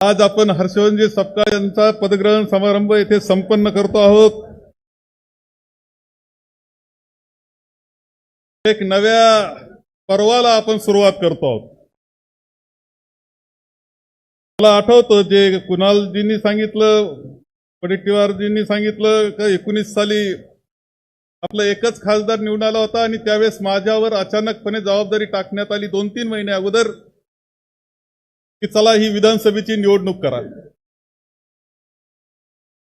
आज आपण हर्षवर्धनजी सपकाळ यांचा पदग्रहण समारंभ येथे संपन्न करतो आहोत. एक नव्या पर्वाला आपण सुरुवात करतो आहोत. मला आठवतं जे कुणालजींनी सांगितलं वडेट्टीवारजींनी सांगितलं का एकोणीस साली आपला एकच खासदार निवडून आला होता आणि त्यावेळेस माझ्यावर अचानकपणे जबाबदारी टाकण्यात आली दोन तीन महिने अगोदर. की चला ही विधानसभेची निवडणूक करा.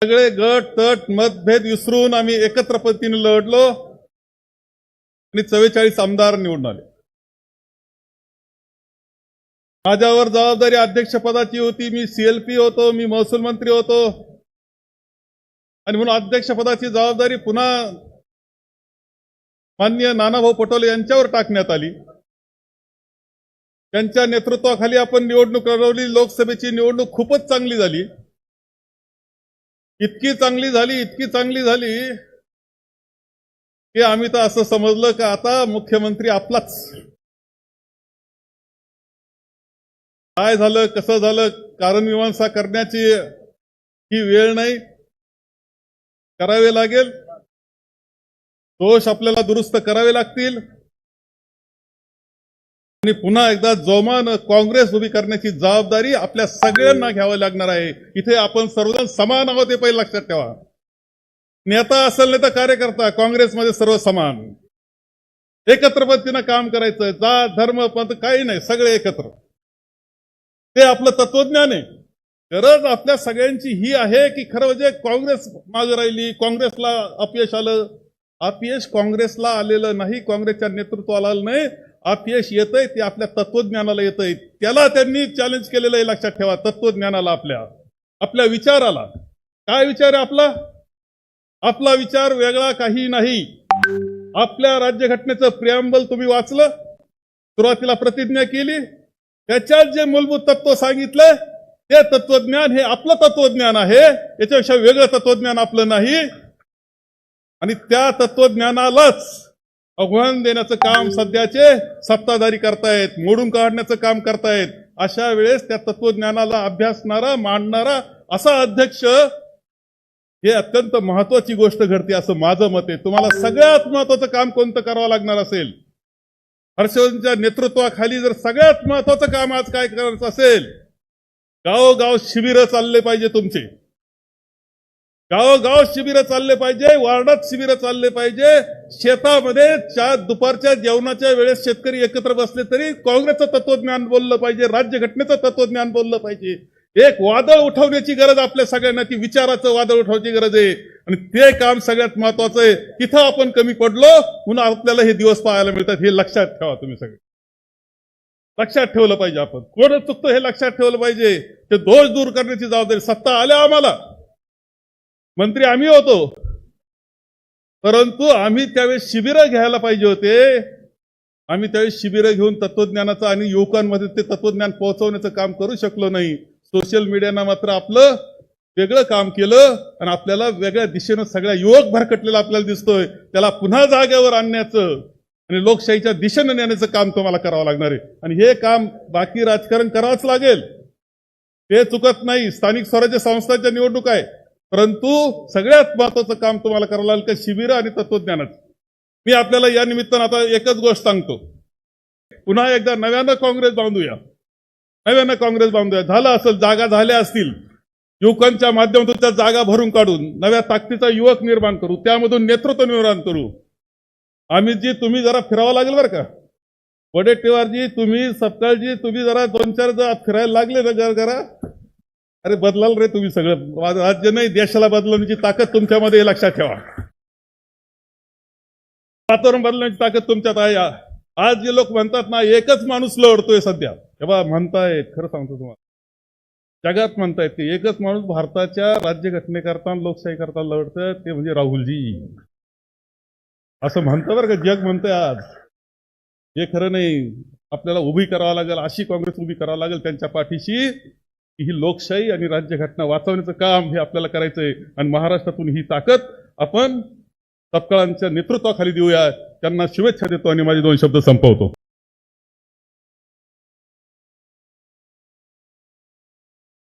सगळे गट तट मतभेद विसरून आम्ही एकत्र पद्धतीने लढलो आणि चव्वेचाळीस आमदार निवडून आले. माझ्यावर जबाबदारी अध्यक्षपदाची होती मी सीएलपी होतो मी महसूल मंत्री होतो. आणि म्हणून अध्यक्षपदाची जबाबदारी पुन्हा माननीय नानाभाऊ पटोले यांच्यावर टाकण्यात आली. त्यांच्या नेतृत्वाखाली आपण निवडणूक लढवली लोकसभेची निवडणूक खूपच चांगली झाली. इतकी चांगली झाली इतकी चांगली झाली की आम्ही तर असं समजलं का आता मुख्यमंत्री आपलाच. काय झालं कसं झालं कारणमीमांसा करण्याची ही वेळ नाही. करावे लागेल. दोष आपल्याला दुरुस्त करावे लागतील. आणि पुन्हा एकदा जोमानं काँग्रेस उभी करण्याची जबाबदारी आपल्या सगळ्यांना घ्यावं लागणार आहे. इथे आपण सर्वजण समान आहोत हे पहिले लक्षात ठेवा. नेता असेल नाही तर कार्यकर्ता काँग्रेसमध्ये सर्व समान. एकत्र पद्धतीनं काम करायचं जात धर्म पंथ काही नाही सगळे एकत्र. ते आपलं तत्वज्ञान आहे. गरज आपल्या सगळ्यांची ही आहे की खरं म्हणजे काँग्रेस मागे राहिली काँग्रेसला अपयश आलं. अपयश काँग्रेसला आलेलं नाही काँग्रेसच्या नेतृत्वाला आलं नाही. अपयश येतंय ते आपल्या तत्वज्ञानाला येतंय. त्याला त्यांनी चॅलेंज केलेलं आहे लक्षात ठेवा. तत्वज्ञानाला आपल्या आपल्या विचाराला. काय विचार आहे आपला? आपला विचार वेगळा काही नाही. आपल्या राज्यघटनेचं प्रियांबल तुम्ही वाचलं? सुरुवातीला प्रतिज्ञा केली? त्याच्यात जे मूलभूत तत्व सांगितलं ते तत्वज्ञान हे आपलं तत्वज्ञान आहे. याच्यापेक्षा वेगळं तत्वज्ञान आपलं नाही. आणि त्या तत्वज्ञानालाच आव्हान देण्याचं काम सध्याचे सत्ताधारी करतायत मोडून काढण्याचं काम करतायत. अशा वेळेस त्या तत्वज्ञानाला अभ्यासणारा मांडणारा असा अध्यक्ष हे अत्यंत महत्वाची गोष्ट घडते असं माझं मत आहे. तुम्हाला सगळ्यात महत्वाचं काम कोणतं करावं लागणार असेल? हर्षवर्धनच्या नेतृत्वाखाली जर सगळ्यात महत्वाचं काम आज काय करायचं असेल? गावोगाव शिबिरं चालले पाहिजे तुमचे. गावोगाव शिबिर चालले पाहिजे वार्डात शिबिर चालले पाहिजे. शेतामध्ये चार दुपारच्या जेवणाच्या वेळेस शेतकरी एकत्र बसले तरी काँग्रेसचं तत्वज्ञान बोललं पाहिजे राज्यघटनेचं तत्वज्ञान बोललं पाहिजे. एक वादळ उठवण्याची गरज आपल्या सगळ्यांना ती विचाराचं वादळ उठवण्याची गरज आहे. आणि ते काम सगळ्यात महत्वाचं आहे. तिथं आपण कमी पडलो म्हणून आपल्याला हे दिवस पाहायला मिळतात. हे लक्षात ठेवा तुम्ही सगळे. लक्षात ठेवलं पाहिजे आपण. कोण चुकतो हे लक्षात ठेवलं पाहिजे. ते दोष दूर करण्याची जबाबदारी सत्ता आल्या आम्हाला. मंत्री आम्ही होतो. परंतु आम्ही त्यावेळेस शिबिरं घ्यायला पाहिजे होते. आम्ही त्यावेळेस शिबिरं घेऊन तत्वज्ञानाचं आणि युवकांमध्ये ते तत्वज्ञान पोहोचवण्याचं काम करू शकलो नाही. सोशल मीडियानं मात्र आपलं वेगळं काम केलं आणि आपल्याला वेगळ्या दिशेनं सगळ्या युवक भरकटलेला आपल्याला दिसतोय. त्याला पुन्हा जागेवर आणण्याचं आणि लोकशाहीच्या दिशेनं नेण्याचं काम तुम्हाला करावं लागणार आहे. आणि हे काम बाकी राजकारण करावंच लागेल. ते चुकत नाही. स्थानिक स्वराज्य संस्थांच्या निवडणूक आहे. परंतु सगळ्यात महत्वाचं काम तुम्हाला करावं लागेल का शिबिर आणि तत्वज्ञानाचं? मी आपल्याला या निमित्तानं आता एकच गोष्ट सांगतो. पुन्हा एकदा नव्यानं काँग्रेस बांधूया नव्यानं काँग्रेस बांधूया झालं असेल जागा झाल्या असतील. युवकांच्या माध्यमातून त्या जागा भरून काढून नव्या ताकदीचा युवक निर्माण करू त्यामधून नेतृत्व निर्माण करू. आम्ही जी तुम्ही जरा फिरावं लागेल बरं का? वडेट्टीवारजी तुम्ही सपकाळजी तुम्ही जरा दोन चार जर फिरायला लागले ना जरा जरा. अरे बदलाल रे तुम्ही सगळं. राज्य नाही देशाला बदलवण्याची ताकद तुमच्यामध्ये लक्षात ठेवा. वातावरण बदलण्याची ताकद तुमच्यात आहे. आज जे लोक म्हणतात ना एकच माणूस लढतोय सध्या. तेव्हा म्हणतायत खरं सांगतो तुम्हाला. जगात म्हणतायत की एकच माणूस भारताच्या राज्यघटनेकरता लोकशाही करता लढतोय ते म्हणजे राहुलजी. असं म्हणतं बरं का जग म्हणतंय आज. हे खरं नाही. आपल्याला उभी करावं लागेल अशी काँग्रेस उभी करावं लागेल त्यांच्या पाठीशी. की ही लोकशाही आणि राज्यघटना वाचवण्याचं काम हे आपल्याला करायचं आहे आणि महाराष्ट्रातून ही ताकद आपण तत्काळांच्या नेतृत्वाखाली देऊया. त्यांना शुभेच्छा देतो आणि माझे दोन शब्द संपवतो.